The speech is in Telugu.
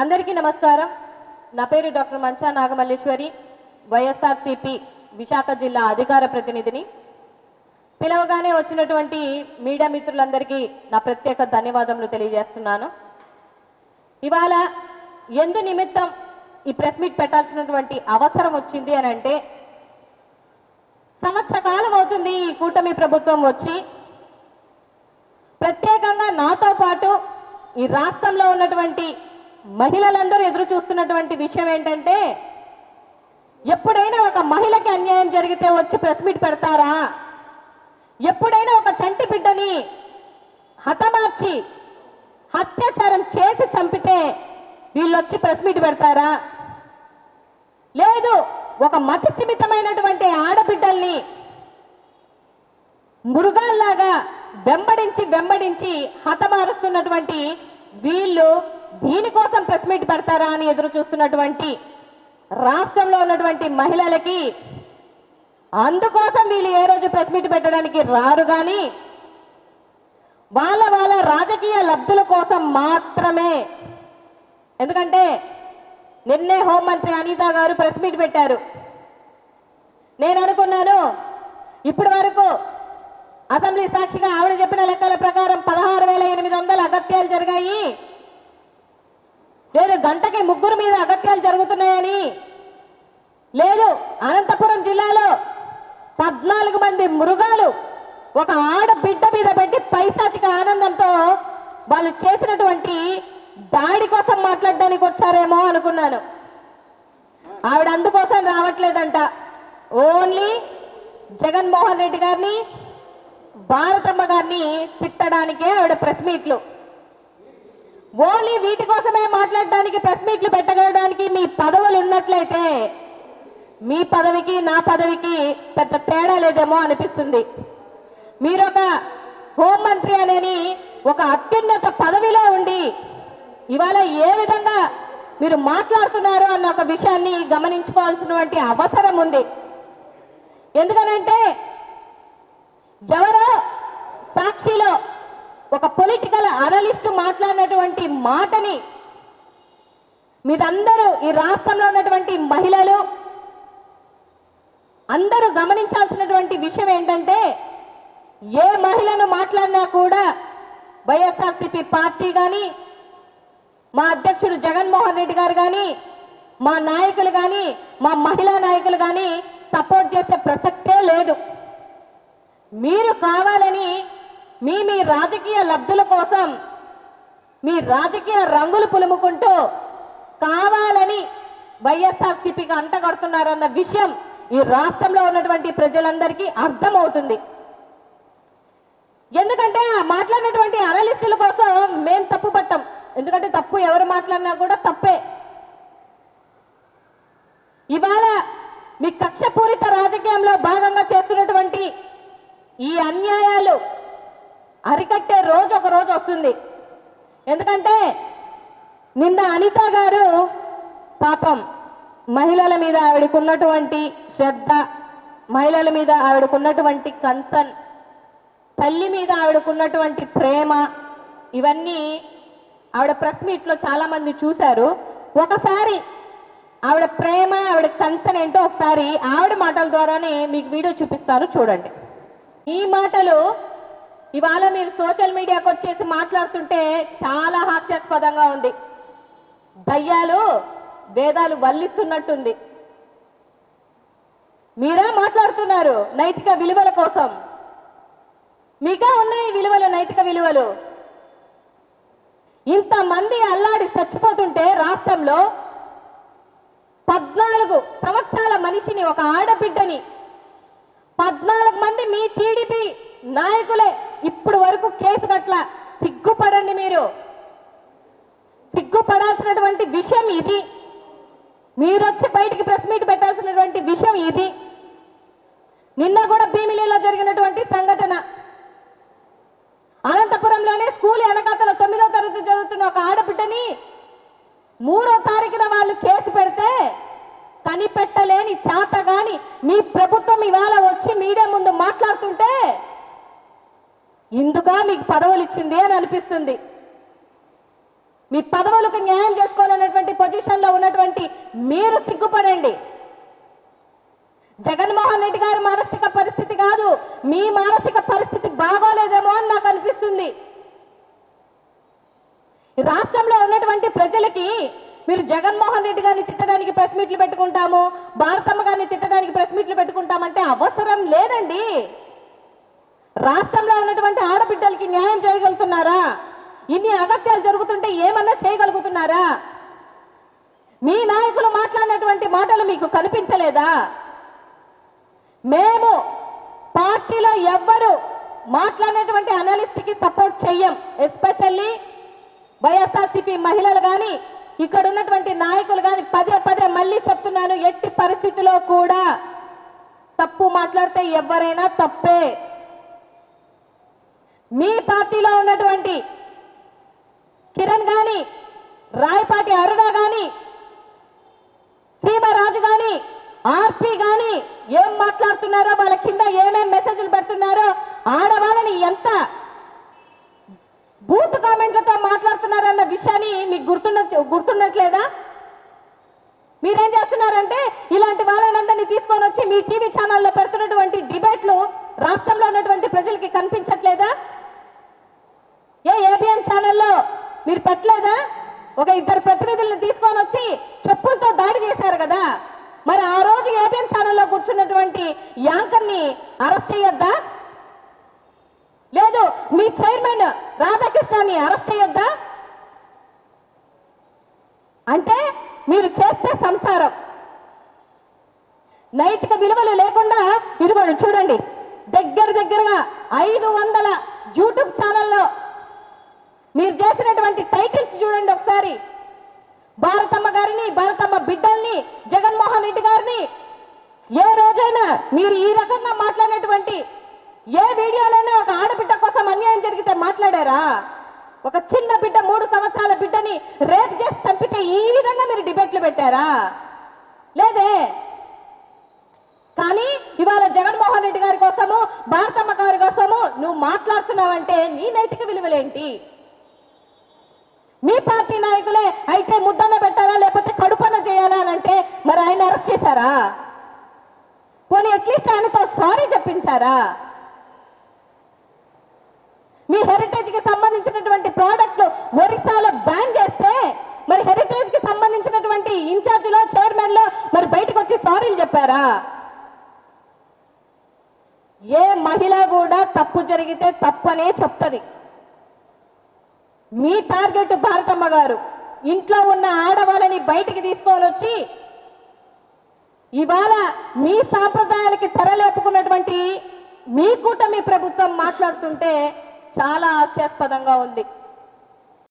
అందరికీ నమస్కారం. నా పేరు డాక్టర్ మంచా నాగమల్లేశ్వరి వైఎస్ఆర్సిపి విశాఖ జిల్లా అధికార ప్రతినిధిని. పిలవగానే వచ్చినటువంటి మీడియా మిత్రులందరికీ నా ప్రత్యేక ధన్యవాదములు తెలియజేస్తున్నాను. ఇవాళ ఎందు నిమిత్తం ఈ ప్రెస్ మీట్ పెట్టాల్సినటువంటి అవసరం వచ్చింది అని అంటే సంవత్సర కాలం అవుతుంది ఈ కూటమి ప్రభుత్వం వచ్చి ప్రత్యేకంగా నాతో పాటు ఈ రాష్ట్రంలో ఉన్నటువంటి మహిళలందరూ ఎదురు చూస్తున్నటువంటి విషయం ఏంటంటే ఎప్పుడైనా ఒక మహిళకి అన్యాయం జరిగితే వచ్చి ప్రెస్ మీట్ పెడతారా? ఎప్పుడైనా ఒక చంటి బిడ్డని హతమార్చి అత్యాచారం చేసి చంపితే వీళ్ళు వచ్చి ప్రెస్ మీట్ పెడతారా? లేదు ఒక మతి స్థిమితమైనటువంటి ఆడబిడ్డల్ని మృగాల్లాగా వెంబడించి వెంబడించి హతమారుస్తున్నటువంటి వీళ్ళు దీనికోసం ప్రెస్ మీట్ పెడతారా అని ఎదురు చూస్తున్నటువంటి రాష్ట్రంలో ఉన్నటువంటి మహిళలకి అందుకోసం వీళ్ళు ఏ రోజు ప్రెస్ మీట్ పెట్టడానికి రారు కానీ వాళ్ళ వాళ్ళ రాజకీయ లబ్ధుల కోసం మాత్రమే. ఎందుకంటే నిన్నే హోంమంత్రి అనిత గారు ప్రెస్ మీట్ పెట్టారు. నేను అనుకున్నాను ఇప్పటి వరకు అసెంబ్లీ సాక్షిగా ఆవిడ చెప్పిన లెక్కల ప్రకారం పదహారు వేల ఎనిమిది వందల అగత్యాలు జరిగాయి. లేదు గంటకి ముగ్గురు మీద అగత్యాలు జరుగుతున్నాయని. లేదు అనంతపురం జిల్లాలో పద్నాలుగు మంది మృగాలు ఒక ఆడబిడ్డ మీద పెట్టి పైశాచిక ఆనందంతో వాళ్ళు చేసినటువంటి దాడి కోసం మాట్లాడడానికి వచ్చారేమో అనుకున్నాను. ఆవిడ అందుకోసం రావట్లేదంట. ఓన్లీ జగన్మోహన్ రెడ్డి గారిని భారతమ్మ గారిని తిట్టడానికే ఆవిడ ప్రెస్ మీట్లు. ఓన్లీ వీటి కోసమే మాట్లాడడానికి ప్రెస్ మీట్లు పెట్టగలడానికి మీ పదవులు ఉన్నట్లయితే మీ పదవికి నా పదవికి పెద్ద తేడా లేదేమో అనిపిస్తుంది. మీరు ఒక హోంమంత్రి అనేది ఒక అత్యున్నత పదవిలో ఉండి ఇవాళ ఏ విధంగా మీరు మాట్లాడుతున్నారు అన్న ఒక విషయాన్ని గమనించుకోవాల్సినటువంటి అవసరం ఉంది. ఎందుకనంటే ఎవరో సాక్షిలో ఒక పొలిటికల్ అనలిస్ట్ మాట్లాడినటువంటి మాటని మీరందరూ ఈ రాష్ట్రంలో ఉన్నటువంటి మహిళలు అందరూ గమనించాల్సినటువంటి విషయం ఏంటంటే ఏ మహిళను మాట్లాడినా కూడా వైఎస్ఆర్సిపి పార్టీ కానీ మా అధ్యక్షుడు జగన్మోహన్ రెడ్డి గారు కానీ మా నాయకులు కానీ మా మహిళా నాయకులు కానీ సపోర్ట్ చేసే ప్రసక్తే లేదు. మీరు కావాలని మీ మీ రాజకీయ లబ్ధుల కోసం మీ రాజకీయ రంగులు పులుముకుంటూ కావాలని వైఎస్ఆర్సీపీకి అంటగడుతున్నారన్న విషయం ఈ రాష్ట్రంలో ఉన్నటువంటి ప్రజలందరికీ అర్థమవుతుంది. ఎందుకంటే మాట్లాడినటువంటి అనలిస్టుల కోసం మేం తప్పు పట్టాం. ఎందుకంటే తప్పు ఎవరు మాట్లాడినా కూడా తప్పే. ఇవాళ మీ కక్షపూరిత రాజకీయంలో భాగంగా చేస్తున్నటువంటి ఈ అన్యాయాలు అరికట్టే రోజు ఒక రోజు వస్తుంది. ఎందుకంటే నిన్న అనిత గారు పాపం మహిళల మీద ఆవిడకున్నటువంటి శ్రద్ధ మహిళల మీద ఆవిడకున్నటువంటి కన్సర్న్ తల్లి మీద ఆవిడకున్నటువంటి ప్రేమ ఇవన్నీ ఆవిడ ప్రెస్ మీట్లో చాలామంది చూశారు. ఒకసారి ఆవిడ ప్రేమ ఆవిడ కన్సర్న్ ఏంటో ఒకసారి ఆవిడ మాటల ద్వారానే మీకు వీడియో చూపిస్తాను చూడండి. ఈ మాటలు ఇవాళ మీరు సోషల్ మీడియాకి వచ్చేసి మాట్లాడుతుంటే చాలా హాస్యాస్పదంగా ఉంది. దయ్యాలు వేదాలు వల్లిస్తున్నట్టుంది. మీరా మాట్లాడుతున్నారు నైతిక విలువల కోసం? మీకా ఉన్నాయి విలువలు నైతిక విలువలు? ఇంతమంది అల్లాడి చచ్చిపోతుంటే రాష్ట్రంలో పద్నాలుగు సంవత్సరాల మనిషిని ఒక ఆడబిడ్డని పద్నాలుగు మంది మీ టీడీపీ నాయకులే ఇప్పుడు వరకు కేసు కట్ల. సిగ్గుపడండి మీరు. సిగ్గుపడాల్సినటువంటి విషయం ఇది. మీరు వచ్చి బయటికి ప్రెస్ మీట్ పెట్టాల్సినటువంటి విషయం ఇది. నిన్న కూడా భీమిలిలో జరిగినటువంటి సంఘటన. అనంతపురంలోనే స్కూల్ ఎనకాతల తొమ్మిదో తరగతి చదువుతున్న ఒక ఆడబిడ్డని మూడో తారీఖున వాళ్ళు కేసు పెడితే కనిపెట్టలేని చాతగాని మీ ప్రభుత్వం ఇవాళ వచ్చి మీడియా ముందు మాట్లాడుతుంటే ఇందుగా మీకు పదవులు ఇచ్చింది అని అనిపిస్తుంది. మీ పదవులకు న్యాయం చేసుకోవాలనేటువంటి పొజిషన్లో ఉన్నటువంటి మీరు సిగ్గుపడండి. జగన్మోహన్ రెడ్డి గారి మానసిక పరిస్థితి కాదు మీ మానసిక పరిస్థితి బాగోలేదేమో అని నాకు అనిపిస్తుంది. ఈ రాష్ట్రంలో ఉన్నటువంటి ప్రజలకి మీరు జగన్మోహన్ రెడ్డి గారిని తిట్టడానికి ప్రెస్ మీట్లు పెట్టుకుంటాము భారతమ్మ గారిని తిట్టడానికి ప్రెస్ మీట్లు పెట్టుకుంటామంటే అవసరం లేదండి. రాష్ట్రంలో ఉన్నటువంటి ఆడబిడ్డలకి న్యాయం చేయగలుగుతున్నారా? ఇన్ని అగత్యాలు జరుగుతుంటే ఏమన్నా చేయగలుగుతున్నారా? మీ నాయకులు మాట్లాడినటువంటి మాటలు మీకు కనిపించలేదా? మేము పార్టీలో ఎవ్వరు మాట్లాడినటువంటి అనలిస్ట్కి సపోర్ట్ చెయ్యం. ఎస్పెషల్లీ వైఎస్ఆర్సీపీ మహిళలు కానీ ఇక్కడ ఉన్నటువంటి నాయకులు కానీ పదే పదే మళ్ళీ చెప్తున్నాను ఎట్టి పరిస్థితిలో కూడా తప్పు మాట్లాడితే ఎవరైనా తప్పే. మీ పార్టీలో ఉన్నటువంటి కిరణ్ గాని రాయపాటి అరుణ గాని సీమరాజు గాని ఆర్పి గాని ఏం మాట్లాడుతున్నారో వాళ్ళ కింద ఏమేం మెసేజ్లు పెడుతున్నారో ఆడవాళ్ళని ఎంత బూత్ కామెంట్లతో మాట్లాడుతున్నారన్న విషయాన్ని మీకు గుర్తుండ గుర్తుండట్లేదా? మీరేం చేస్తున్నారంటే ఇలాంటి వాళ్ళనందరినీ తీసుకొని వచ్చి మీ టీవీ ఛానల్లో పెడుతున్నటువంటి డిబేట్లు రాష్ట్రంలో ఉన్నటువంటి ప్రజలకి కనిపించట్లేదా? ఏ ఏబిఎన్ ఛానల్లో మీరు పెట్టలేదా? ఒక ఇద్దరు ప్రతినిధులను తీసుకొని వచ్చి చెప్పులతో దాడి చేశారు కదా. మరి ఆ రోజు ఏబిఎన్ ఛానల్లో కూర్చున్నటువంటి యాంకర్ని అరెస్ట్ చేయొద్దా? లేదు మీ చైర్మన్ రాధాకృష్ణాన్ని అరెస్ట్ చేయొద్దా? అంటే మీరు చేస్తే సంసారం. నైతిక విలువలు లేకుండా ఇదిగోండి చూడండి. దగ్గర దగ్గరగా ఐదు వందల యూట్యూబ్ ఛానల్లో మీరు చేసినటువంటి టైటిల్స్ చూడండి ఒకసారి. భారతమ్మ గారిని భారతమ్మ బిడ్డల్ని జగన్మోహన్ రెడ్డి గారిని ఏ రోజైనా మీరు ఈ రకంగా మాట్లాడినటువంటి ఏ వీడియోలైనా ఒక ఆడబిడ్డ కోసం అన్యాయం జరిగితే మాట్లాడారా? ఒక చిన్న బిడ్డ మూడు సంవత్సరాల బిడ్డని రేప్ చేసి చంపితే ఈ విధంగా మీరు డిబేట్లు పెట్టారా? లేదే? కానీ ఇవాళ జగన్మోహన్ రెడ్డి గారి కోసము భారతమ్మ గారి కోసము నువ్వు మాట్లాడుతున్నావంటే నీ నైతిక విలువలేంటి? మీ పార్టీ నాయకులే అయితే ముద్దన పెట్టాలా లేకపోతే కడుపన చేయాలా అని అంటే మరి ఆయన అరెస్ట్ చేశారా? పోనీ అట్లీస్ట్ ఆయనతో సారీ చెప్పించారా? మీ హెరిటేజ్కి సంబంధించినటువంటి ప్రోడక్ట్లు ఒరిస్సాలో బ్యాన్ చేస్తే మరి హెరిటేజ్కి సంబంధించినటువంటి ఇన్ఛార్జ్ చైర్మన్లో మరి బయటకు వచ్చి సారీలు చెప్పారా? ఏ మహిళ కూడా తప్పు జరిగితే తప్పనే చెప్తుంది. మీ టార్గెట్ భారతమ్మ గారు. ఇంట్లో ఉన్న ఆడవాళ్ళని బయటికి తీసుకొని వచ్చి ఇవాళ మీ సాంప్రదాయాలకి తెరలేపుకున్నటువంటి మీ కూటమి ప్రభుత్వం మాట్లాడుతుంటే చాలా హాస్యాస్పదంగా ఉంది.